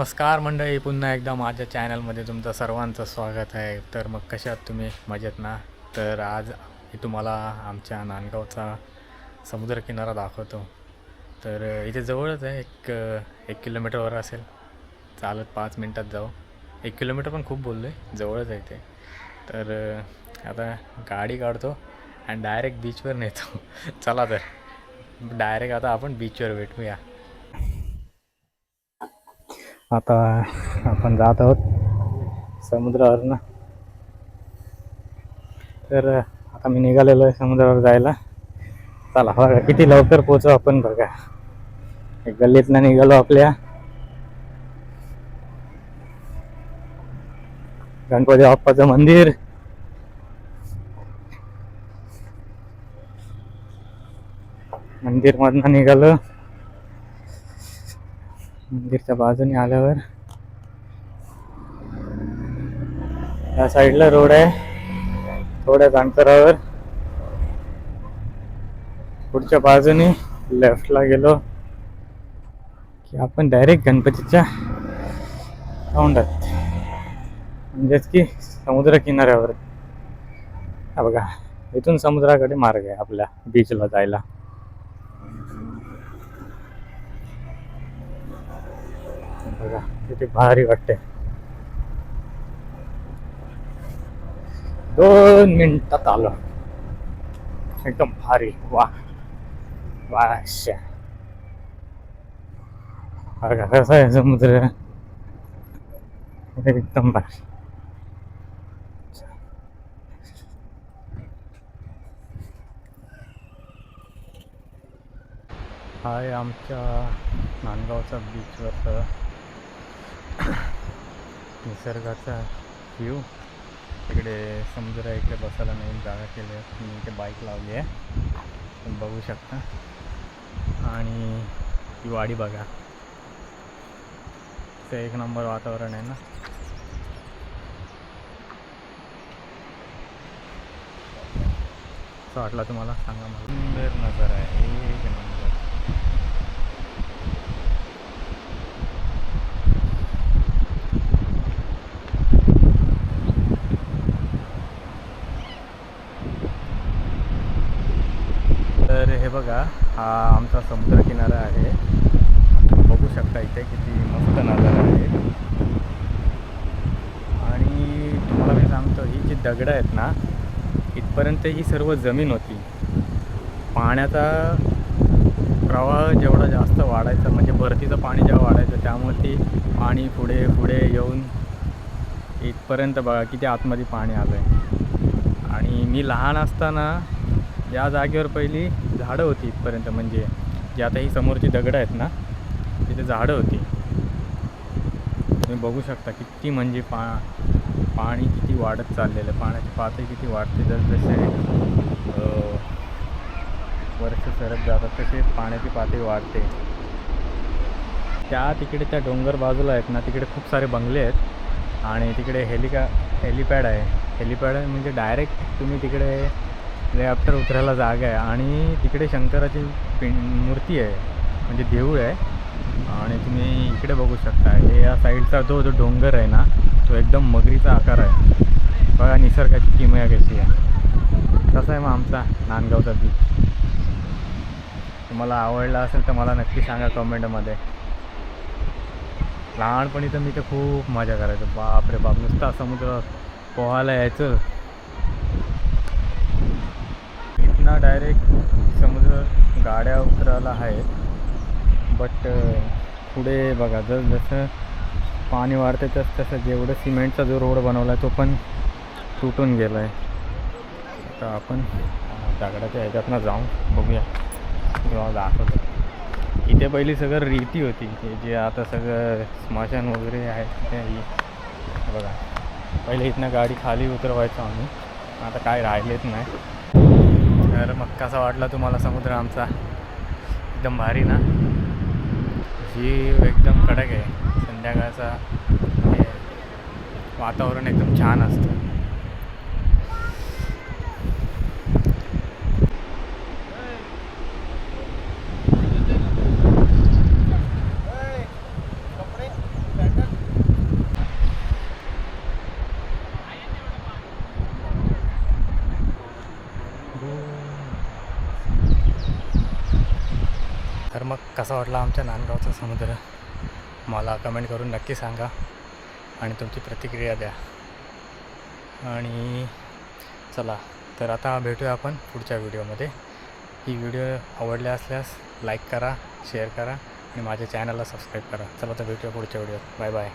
नमस्कार मंडळी पुन्हा एकदा माझ्या चॅनलमध्ये तुमचं सर्वांचं स्वागत आहे. तर मग कशात तुम्ही? मजेत ना? तर आज मी तुम्हाला आमच्या नांदगावचा समुद्रकिनारा दाखवतो. तर इथे जवळच आहे एक एक किलोमीटरवर असेल. चालत पाच मिनटात जाऊ. एक किलोमीटर पण खूप बोललो आहे जवळच आहे ते. तर आता गाडी काढतो आणि डायरेक्ट बीचवर नेतो. चला तर. डायरेक्ट आता आपण बीचवर भेटूया. आता आपण जात आहोत समुद्रावरनं. तर आता मी निघालेलो आहे समुद्रावर जायला. चला बघा किती लवकर पोचू आपण बघा. एक गल्लीतनं निघालो आपल्या. गणपती बाप्पाचं मंदिर. मंदिर मधनं निघालो. मंदिरच्या बाजूने आल्यावर. या साईडला रोड आहे. थोड्याच अंतरावर. पुढच्या बाजूने लेफ्टला गेलो की आपण डायरेक्ट गणपतीच्या तोंडात म्हणजेच की समुद्र किनाऱ्यावर बघा इथून समुद्राकडे मार्ग आहे आपल्या बीचला जायला. ते भारी वाटते. दोन मिनिटात आलो. एकदम भारी. वा. वा शा. कसा आहे समुद्र? एकदम भारी. हा आहे आमच्या नांदगावचा बीचवरचा निसर्गाचा व्ह्यू इकडे समुद्र इकडे बसायला नाही जागा केली आहे. मी इथे बाईक लावली आहे. बघू शकता. आणि ही वाडी बघा. ते एक नंबर वातावरण आहे ना. असं वाटलं तुम्हाला? सांगा मला. सुंदर नजर आहे. एक नंबर तर हे बघा हा आमचा समुद्रकिनारा आहे. तुम्ही बघू शकता इथे किती मस्त नजारा आहे. आणि तुम्हाला मी सांगतो ही जी दगडं आहेत ना इथपर्यंत ही सर्व जमीन होती. पाण्याचा प्रवाह जेवढा जास्त वाढायचा म्हणजे भरतीचं पाणी जेव्हा वाढायचं त्यामुळे ती पाणी पुढे पुढे येऊन इथपर्यंत बघा किती आतमध्ये पाणी आलं आहे आणि मी लहान असताना या जागेवर पहिली झाडं होती इथपर्यंत म्हणजे जे आता ही समोरची दगडं आहेत ना तिथे झाडं होती. तुम्ही बघू शकता किती म्हणजे पा पाणी किती वाढत चाललेलं आहे पाण्याची पातळी किती वाढते. जसजसे वर्ष सरत जातात तसे पाण्याची पातळी वाढते. त्या तिकडे त्या डोंगर बाजूला आहेत ना तिकडे खूप सारे बंगले आहेत आणि तिकडे हेलिका हेलिपॅड आहे. हेलिपॅड म्हणजे डायरेक्ट तुम्ही तिकडे लेफ्टर उतरायला जागा आहे. आणि तिकडे शंकराची पिं मूर्ती आहे. म्हणजे देऊळ आहे. आणि तुम्ही इकडे बघू शकता. हे या साईडचा जो जो डोंगर आहे ना तो एकदम मगरीचा आकार आहे. बघा निसर्गाची किमया कशी आहे. तसा आहे मग आमचा नांदगावचा बीच तुम्हाला आवडला असेल तर मला नक्की सांगा कमेंटमध्ये लहानपणी तर मी तर खूप मजा करायचो. बाप रे बाप नुसता समुद्र पोहायला यायचं इथना डायरेक्ट समुद्र गाड्या उतरायला आहेत बट पुढे बघा जर जसं पाणी वाढते तस तसं जेवढं सिमेंटचा जो रोड बनवला आहे तो पण तुटून गेला आहे आता आपण दगडाच्या ह्याच्यातनं जाऊन बघूया. तुम्हाला दाखवतो. इथे पहिली सगळं रीती होती हे जे आता सगळं स्मशान वगैरे आहे तिथे ही. बघा पहिले इथनं गाडी खाली उतरवायचो आम्ही. आता काय राहिलेच नाही. तर मग कसा वाटला तुम्हाला समुद्र आमचा. एकदम भारी ना? जीव एकदम कडक आहे. संध्याकाळचा हे वातावरण एकदम छान असतं. तर मग कसा वाटला आमच्या नांदगावचा समुद्र? मला कमेंट करून नक्की सांगा आणि तुमची प्रतिक्रिया द्या. आणि चला तर आता भेटूया आपण पुढच्या व्हिडिओमध्ये. ही व्हिडिओ आवडले असल्यास लाईक करा शेअर करा आणि माझ्या चॅनलला सबस्क्राईब करा. चला तर भेटूया पुढच्या व्हिडिओत. Bye bye